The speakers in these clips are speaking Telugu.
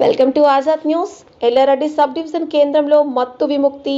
Welcome to Azad news Yellareddy sub division కేంద్రంలో మత్తు విముక్తి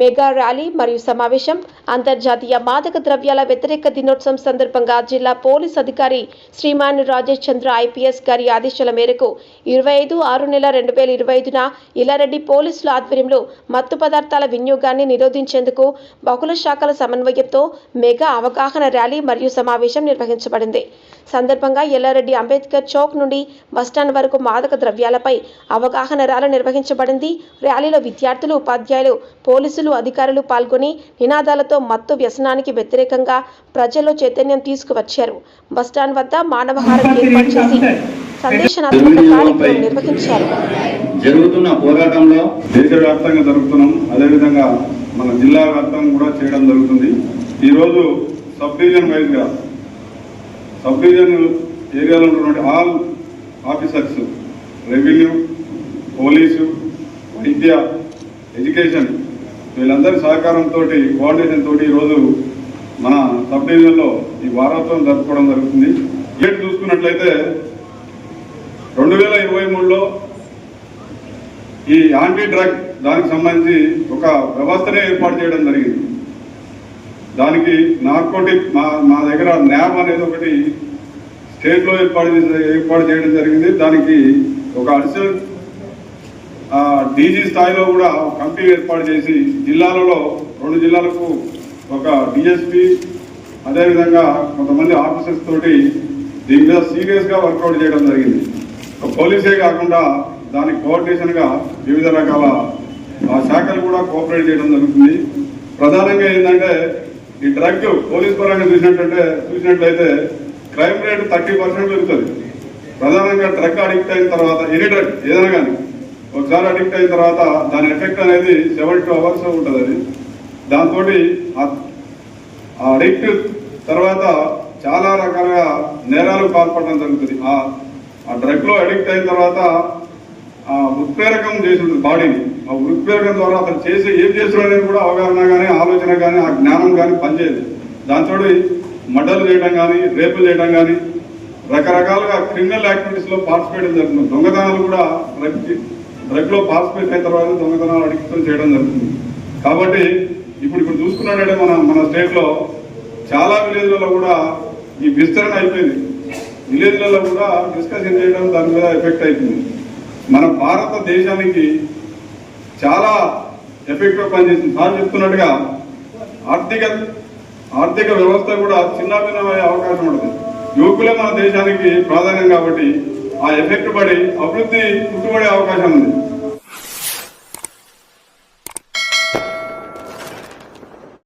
మెగా ర్యాలీ మరియు సమావేశం అంతర్జాతీయ మాదక ద్రవ్యాల వ్యతిరేక దినోత్సవం సందర్భంగా జిల్లా పోలీస్ అధికారి శ్రీమాన్ రాజేష్ చంద్ర ఐపీఎస్ గారి ఆదేశాల మేరకు ఇరవై ఐదు ఆరు నెల రెండు వేల ఇరవై ఐదున ఇల్లారెడ్డి పోలీసుల ఆధ్వర్యంలో మత్తు పదార్థాల వినియోగాన్ని నిరోధించేందుకు బహుళ శాఖల సమన్వయంతో మెగా అవగాహన ర్యాలీ మరియు సమావేశం నిర్వహించబడింది. సందర్భంగా ఎల్లారెడ్డి అంబేద్కర్ చౌక్ నుండి బస్టాండ్ వరకు మాదక ద్రవ్యాలపై అవగాహన ర్యాలీ నిర్వహించబడింది. ర్యాలీలో విద్యార్థులు ఉపాధ్యాయులు పోలీసులు అధికారులు పాల్గొని నినాదాలతో మత్తు వ్యసనానికి వ్యతిరేకంగా ప్రజల్లో చైతన్యం తీసుకువచ్చారు. బస్టాండ్ వద్ద మానవహారం ఏర్పాటు చేసి సందేశనాత్మక కార్యక్రమం నిర్వహించారు. జరుగుతున్న పోరాటంలో దేశవ్యాప్తంగా జరుగుతున్నాం. అదేవిధంగా మన జిల్లా వ్యాప్తంగా కూడా చేయడం జరుగుతుంది. ఈరోజు సబ్ డివిజన్ వైజ్గా సబ్ డివిజన్ ఏరియాలో ఉన్నటువంటి ఆల్ ఆఫీసర్స్ రెవెన్యూ పోలీసు వైద్య ఎడ్యుకేషన్ వీళ్ళందరి సహకారంతో కోఆర్డినేషన్ తోటి ఈరోజు మన సబ్ డివిజన్లో ఈ వారోత్సవం జరుపుకోవడం జరుగుతుంది. గేట్ చూసుకున్నట్లయితే రెండు వేల ఇరవై మూడులో ఈ యాంటీ డ్రగ్ దానికి సంబంధించి ఒక వ్యవస్థనే ఏర్పాటు చేయడం జరిగింది. దానికి నార్కోటిక్ మా మా దగ్గర న్యాబ్ అనేది ఒకటి స్టేట్లో ఏర్పాటు చేసే ఏర్పాటు చేయడం జరిగింది. దానికి ఒక అడిషనల్ డీజీ స్థాయిలో కూడా ఒక కమిటీ ఏర్పాటు చేసి జిల్లాలలో రెండు జిల్లాలకు ఒక డిఎస్పి అదేవిధంగా కొంతమంది ఆఫీసర్స్ తోటి దీని మీద సీరియస్గా వర్కౌట్ చేయడం జరిగింది. ఒక పోలీసే కాకుండా దానికి కోఆర్డినేషన్గా వివిధ రకాల ఆ శాఖలు కూడా కోఆపరేట్ చేయడం జరుగుతుంది. ప్రధానంగా ఏంటంటే ఈ డ్రగ్ పోలీస్ పరంగా చూసినట్టుంటే చూసినట్లయితే క్రైమ్ రేట్ థర్టీ పర్సెంట్ పెరుగుతుంది. ప్రధానంగా డ్రగ్ అడిక్ట్ అయిన తర్వాత ఎనీ డ్రగ్ ఏదైనా కానీ ఒకసారి అడిక్ట్ అయిన తర్వాత దాని ఎఫెక్ట్ అనేది సెవెన్ టూ అవర్స్ ఉంటుంది అది దాంతో ఆ అడిక్ట్ తర్వాత చాలా రకాలుగా నేరాలు పాల్పడడం జరుగుతుంది. ఆ ఆ డ్రగ్లో అడిక్ట్ అయిన తర్వాత ఆ ఉత్ప్రేరకం చేసి ఉంటుంది బాడీని ఆ ఉత్ప్రేరకం ద్వారా అతను చేసి ఏం చేస్తున్నాడని అనేది కూడా అవగాహన కానీ ఆలోచన కానీ ఆ జ్ఞానం కానీ పనిచేయదు. దాంతో మర్డర్లు చేయడం కానీ రేపులు చేయడం కానీ రకరకాలుగా క్రిమినల్ యాక్టివిటీస్లో పార్టిసిపేట్ జరుగుతుంది. దొంగతనాలు కూడా డ్రగ్ డ్రగ్లో అయిన తర్వాత దొంగతనాలు అడిక్ట్ చేయడం జరుగుతుంది. కాబట్టి ఇప్పుడు ఇప్పుడు చూసుకున్నట్లయితే మన మన స్టేట్లో చాలా విలేజ్లలో కూడా ఈ విస్తరణ అయిపోయింది. విలేజ్లలో కూడా డిస్కషన్ చేయడం దాని మీద ఎఫెక్ట్ అవుతుంది మన భారతదేశానికి చాలా ఎఫెక్ట్గా పనిచేసింది. సార్ చెప్తున్నట్టుగా ఆర్థిక ఆర్థిక వ్యవస్థ కూడా చిన్నభిన్నమయ్యే అవకాశం ఉంటుంది. యువకులే మన దేశానికి ప్రాధాన్యం కాబట్టి ఆ ఎఫెక్ట్ పడి అభివృద్ధి పుట్టుబడే అవకాశం ఉంది.